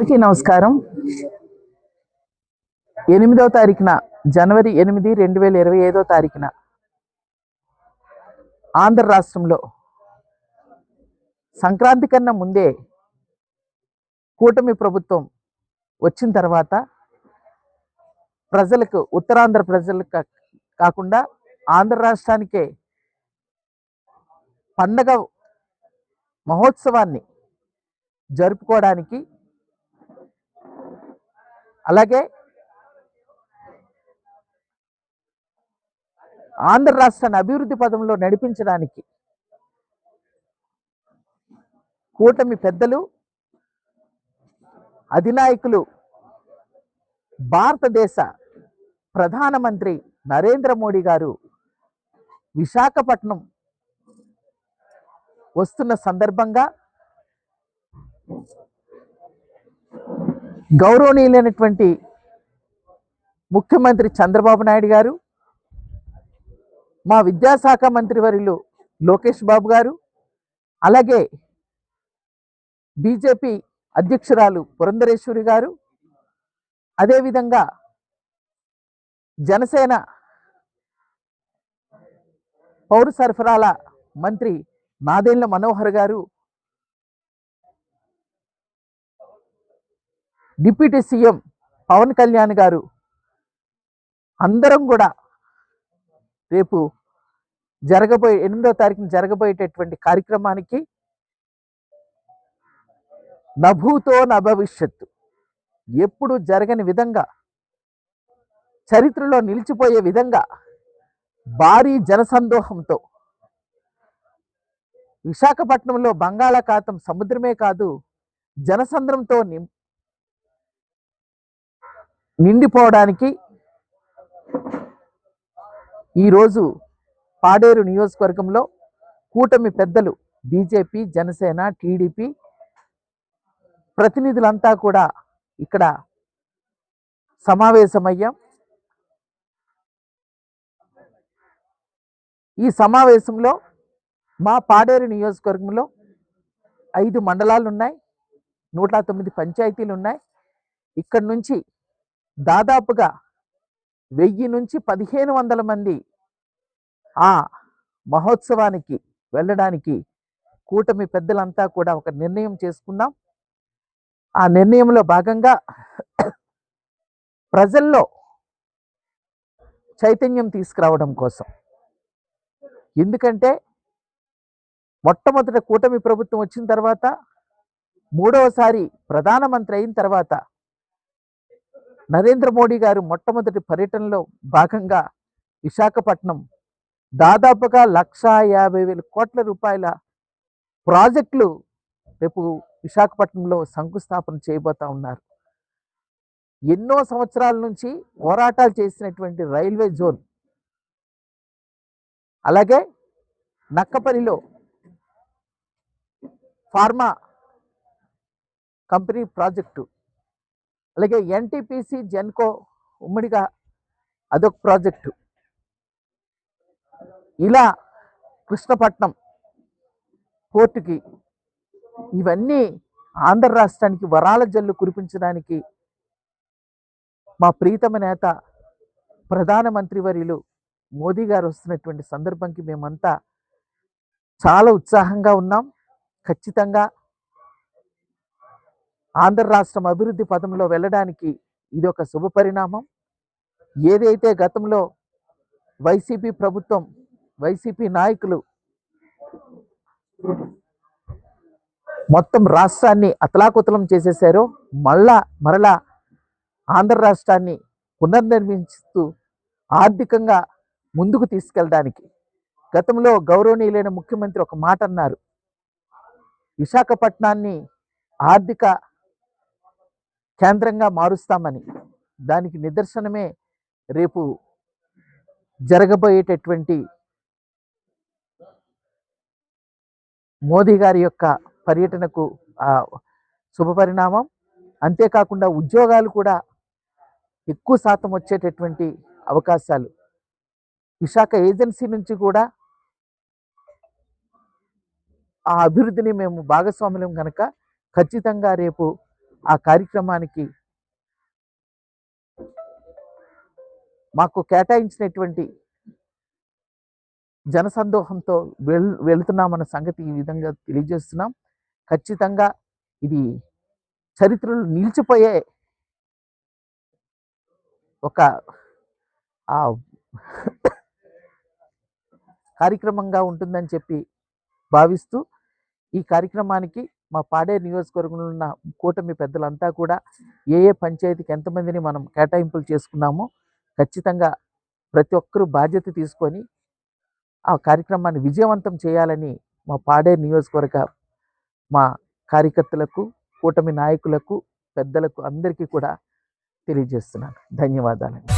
అందరికీ నమస్కారం. ఎనిమిదవ తారీఖున జనవరి ఎనిమిది రెండు వేల ఇరవై ఐదో తారీఖున ఆంధ్ర రాష్ట్రంలో సంక్రాంతి కన్నా ముందే కూటమి ప్రభుత్వం వచ్చిన తర్వాత ప్రజలకు ఉత్తరాంధ్ర ప్రజలకు కా- కాకుండా ఆంధ్ర రాష్ట్రానికే పండగ మహోత్సవాన్ని జరుపుకోవడానికి అలాగే ఆంధ్ర రాష్ట్రాన్ని అభివృద్ధి పదంలో నడిపించడానికి కూటమి పెద్దలు అధినాయకులు భారతదేశ ప్రధానమంత్రి నరేంద్ర మోడీ గారు విశాఖపట్నం వస్తున్న సందర్భంగా గౌరవనీయులైనటువంటి ముఖ్యమంత్రి చంద్రబాబు నాయుడు గారు మా విద్యాశాఖ మంత్రివర్యులు లోకేష్ బాబు గారు అలాగే బీజేపీ అధ్యక్షురాలు పురంధరేశ్వరి గారు అదేవిధంగా జనసేన పౌర సరఫరాల మంత్రి నాదేళ్ళ మనోహర్ గారు డిప్యూటీ సీఎం పవన్ కళ్యాణ్ గారు అందరం కూడా రేపు జరగబోయే ఎనిమిదో తారీఖున జరగబోయేటటువంటి కార్యక్రమానికి నభూతో నభవిష్యత్తు ఎప్పుడు జరగని విధంగా చరిత్రలో నిలిచిపోయే విధంగా భారీ జనసందోహంతో. విశాఖపట్నంలో బంగాళాఖాతం సముద్రమే కాదు జనసంద్రంతో నిం నిండిపోవడానికి ఈరోజు పాడేరు నియోజకవర్గంలో కూటమి పెద్దలు బీజేపీ జనసేన టీడీపీ ప్రతినిధులంతా కూడా ఇక్కడ సమావేశమయ్యాం. ఈ సమావేశంలో మా పాడేరు నియోజకవర్గంలో ఐదు మండలాలు ఉన్నాయి నూట తొమ్మిది పంచాయతీలు ఉన్నాయి ఇక్కడ నుంచి దాదాపుగా వెయ్యి నుంచి పదిహేను వందల మంది ఆ మహోత్సవానికి వెళ్ళడానికి కూటమి పెద్దలంతా కూడా ఒక నిర్ణయం చేసుకున్నాం. ఆ నిర్ణయంలో భాగంగా ప్రజల్లో చైతన్యం తీసుకురావడం కోసం. ఎందుకంటే మొట్టమొదట కూటమి ప్రభుత్వం వచ్చిన తర్వాత మూడవసారి ప్రధానమంత్రి అయిన తర్వాత నరేంద్ర మోడీ గారు మొట్టమొదటి పర్యటనలో భాగంగా విశాఖపట్నం దాదాపుగా లక్ష యాభై వేల కోట్ల రూపాయల ప్రాజెక్టులు రేపు విశాఖపట్నంలో శంకుస్థాపన చేయబోతా ఉన్నారు. ఎన్నో సంవత్సరాల నుంచి పోరాటాలు చేసినటువంటి రైల్వే జోన్ అలాగే నక్కపల్లిలో ఫార్మా కంపెనీ ప్రాజెక్టు అలాగే ఎన్టీపీసీ జెన్కో ఉమ్మడిగా అదొక ప్రాజెక్టు. ఇలా కృష్ణపట్నం పోర్టుకి ఇవన్నీ ఆంధ్ర రాష్ట్రానికి వరాల జల్లు కురిపించడానికి మా ప్రీతమ నేత ప్రధానమంత్రి వర్యులు మోదీ గారు వస్తున్నటువంటి సందర్భంకి మేమంతా చాలా ఉత్సాహంగా ఉన్నాం. ఖచ్చితంగా ఆంధ్ర రాష్ట్రం అభివృద్ధి పదంలో వెళ్ళడానికి ఇది ఒక శుభ పరిణామం. ఏదైతే గతంలో వైసీపీ ప్రభుత్వం వైసీపీ నాయకులు మొత్తం రాష్ట్రాన్ని అతలాకుతలం చేసేసారో మళ్ళా మరలా ఆంధ్ర రాష్ట్రాన్ని పునర్నిర్మిస్తూ ఆర్థికంగా ముందుకు తీసుకెళ్ళడానికి. గతంలో గౌరవనీయులైన ముఖ్యమంత్రి ఒక మాట అన్నారు. విశాఖపట్నాన్ని ఆర్థిక కేంద్రంగా మారుస్తామని దానికి నిదర్శనమే రేపు జరగబోయేటటువంటి మోదీ గారి యొక్క పర్యటనకు శుభపరిణామం అంతేకాకుండా ఉద్యోగాలు కూడా ఎక్కువ శాతం వచ్చేటటువంటి అవకాశాలు. విశాఖ ఏజెన్సీ నుంచి కూడా ఆ అభివృద్ధిని మేము భాగస్వాములం కనుక ఖచ్చితంగా రేపు ఆ కార్యక్రమానికి మాకు కేటాయించినటువంటి జనసందోహంతో వెళ్ వెళుతున్నామన్న సంగతి ఈ విధంగా తెలియజేస్తున్నాం. ఖచ్చితంగా ఇది చరిత్రలో నిలిచిపోయే ఒక కార్యక్రమంగా ఉంటుందని చెప్పి భావిస్తూ ఈ కార్యక్రమానికి మా పాడే నియోజకవర్గంలో ఉన్న కూటమి పెద్దలంతా కూడా ఏ ఏ పంచాయతీకి ఎంతమందిని మనం కేటాయింపులు చేసుకున్నామో ఖచ్చితంగా ప్రతి ఒక్కరూ బాధ్యత తీసుకొని ఆ కార్యక్రమాన్ని విజయవంతం చేయాలని మా పాడే నియోజకవర్గ మా కార్యకర్తలకు కూటమి నాయకులకు పెద్దలకు అందరికీ కూడా తెలియజేస్తున్నాను. ధన్యవాదాలండి.